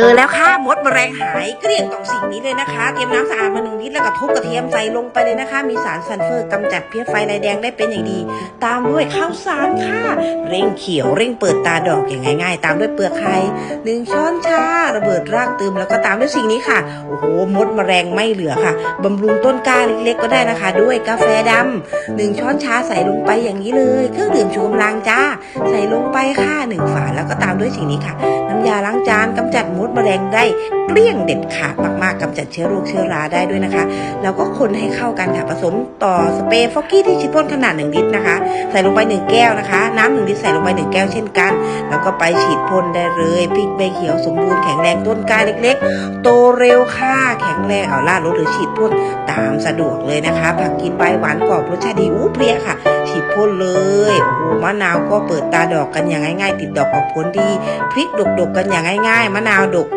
เจอแล้วค่ะมดแมลงหายเกลี้ยงต่องสิ่งนี้เลยนะคะเตรียมน้ำสะอาดมาหนึ่งลิตรแล้วก็ทุบกระเทียมใส่ลงไปเลยนะคะ มีสารซัลเฟอร์กำจัดเพี้ยไฟลายแดงได้เป็นอย่างดี ตามด้วยข้าวสารค่ะ เร่งเขียวเร่งเปิดตาดอกอย่างง่าย ๆ ตามด้วยเปลือกไข่หนึ่งช้อนชาระเบิดรากตืมแล้วก็ตามด้วยสิ่งนี้ค่ะโอ้โหมดแมลงไม่เหลือค่ะบำรุงต้นกล้าเล็กๆก็ได้นะคะ ด้วยกาแฟดำหนึ่งช้อนชาใส่ลงไปอย่างนี้เลย เครื่องดื่มชูกำลังจ้า ใส่ลงไปค่ะหนึ่งฝาแล้วก็ตามด้วยสิ่งนี้ค่ะำยาล้างจานกำจัดมดแมลงได้เกลี้ยงเด็ดขาดมากๆกำจัดเชื้อโรคเชื้อราได้ด้วยนะคะ แล้วก็คนให้เข้ากันค่ะผสมต่อสเปรย์ฟอกกี้ที่ฉีดพ่นขนาด 1 ลิตรนะคะ ใส่ลงไป 1 แก้วนะคะ น้ำหนึ่งลิตรใส่ลงไป 1 แก้วเช่นกัน แล้วก็ไปฉีดพ่นได้เลยพริกใบเขียวสมบูรณ์แข็งแรงต้นกล้าเล็ก ๆ โตเร็วค่ะแข็งแรงเอาล่าดรถหรือฉีดพ่นตามสะดวกเลยนะคะผักกินใบหวานกรอบรสชาติดีอู้เพลียค่ะ พ้นเลยโอ้โหมะนาวก็เปิดตาดอกกันอย่างง่าย ๆ ติดดอกออกผลดีพริกดกๆกันอย่างง่าย ๆ มะนาวดก